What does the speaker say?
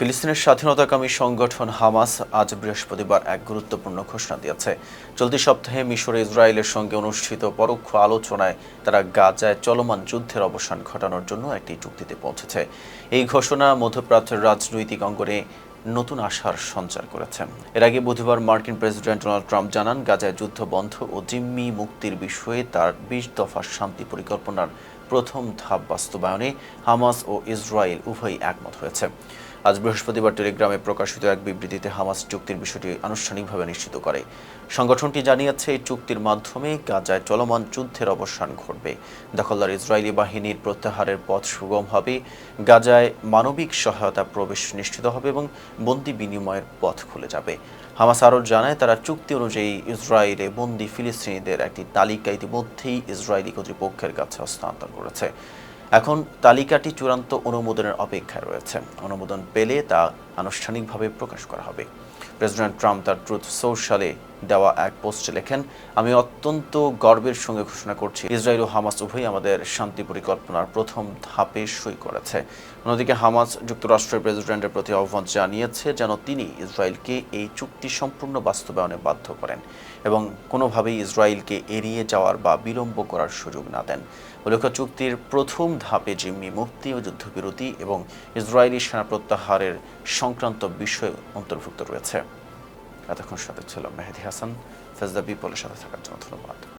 ফিলিস্তিনের স্বাধীনতাকামী সংগঠন হামাস আজ বৃহস্পতিবার এক গুরুত্বপূর্ণ ঘোষণা দিয়েছে। চলতি সপ্তাহে মিশরে ইসরায়েলের সঙ্গে অনুষ্ঠিত পরোক্ষ আলোচনায় তারা গাজায় চলমান যুদ্ধের অবসান ঘটানোর জন্য একটি চুক্তিতে পৌঁছেছে। এই ঘোষণা মধ্যপ্রাচ্যের রাজনৈতিক অঙ্গনে নতুন আশার সঞ্চার করেছে। এর আগে বুধবার মার্কিন প্রেসিডেন্ট ডোনাল্ড ট্রাম্প জানান, গাজায় যুদ্ধ বন্ধ ও জিম্মি মুক্তির বিষয়ে তার বিশ দফা শান্তি পরিকল্পনার প্রথম ধাপ বাস্তবায়নে হামাস ও ইসরায়েল উভয়ই একমত হয়েছে। আজ বৃহস্পতিবার টেলিগ্রামে প্রকাশিত এক বিবৃতিতে হামাস চুক্তির বিষয়টি আনুষ্ঠানিকভাবে নিশ্চিত করে। সংগঠনটি জানিয়েছে, এই চুক্তির মাধ্যমে গাজায় চলমান যুদ্ধের অবসান ঘটবে। দখলদার ইসরায়েলি বাহিনীর প্রত্যাহারের পথ সুগম হবে, গাজায় মানবিক সহায়তা প্রবেশ নিশ্চিত হবে এবং বন্দি বিনিময়ের পথ খুলে যাবে। হামাস আরও জানায়, তারা চুক্তি অনুযায়ী ইসরায়েলে বন্দি ফিলিস্তিনিদের একটি তালিকা ইতিমধ্যেই ইসরায়েলি কর্তৃপক্ষের কাছে হস্তান্তর করেছে। এখন তালিকাটি চূড়ান্ত অনুমোদনের অপেক্ষায় রয়েছে। অনুমোদন পেলে তা আনুষ্ঠানিকভাবে প্রকাশ করা হবে। প্রেসিডেন্ট ট্রাম্প তার ট্রুথ সোশ্যালে দেওয়া এক পোস্টে লেখেন, আমি অত্যন্ত গর্বের সঙ্গে ঘোষণা করছি, ইসরায়েল ও হামাস উভয়ই আমাদের শান্তি পরিকল্পনার প্রথম ধাপে সই করেছে। অন্যদিকে হামাস যুক্তরাষ্ট্রের প্রেসিডেন্টের প্রতি আহ্বান জানিয়েছে যেন তিনি ইসরায়েলকে এই চুক্তি সম্পূর্ণ বাস্তবায়নে বাধ্য করেন এবং কোনোভাবেই ইসরায়েলকে এড়িয়ে যাওয়ার বা বিলম্ব করার সুযোগ না দেন। উল্লেখ্য, চুক্তির প্রথম ধাপে জিম্মি মুক্তি ও যুদ্ধবিরতি এবং ইসরায়েলি সেনা প্রত্যাহারের সংক্রান্ত বিষয় অন্তর্ভুক্ত রয়েছে। এতক্ষণ সাথে ছিল মেহেদি হাসান। ফেজদা বিপলের সাথে থাকার জন্য ধন্যবাদ।